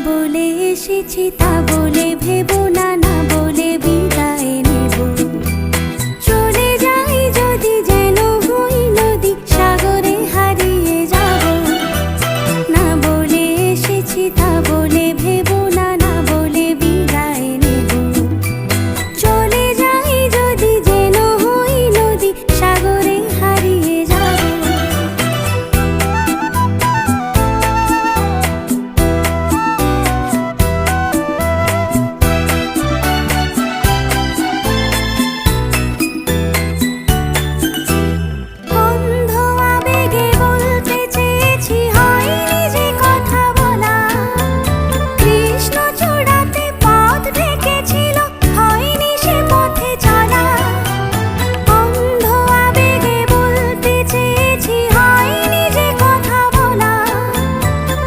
বলে এসেছি তা বলে ভেবো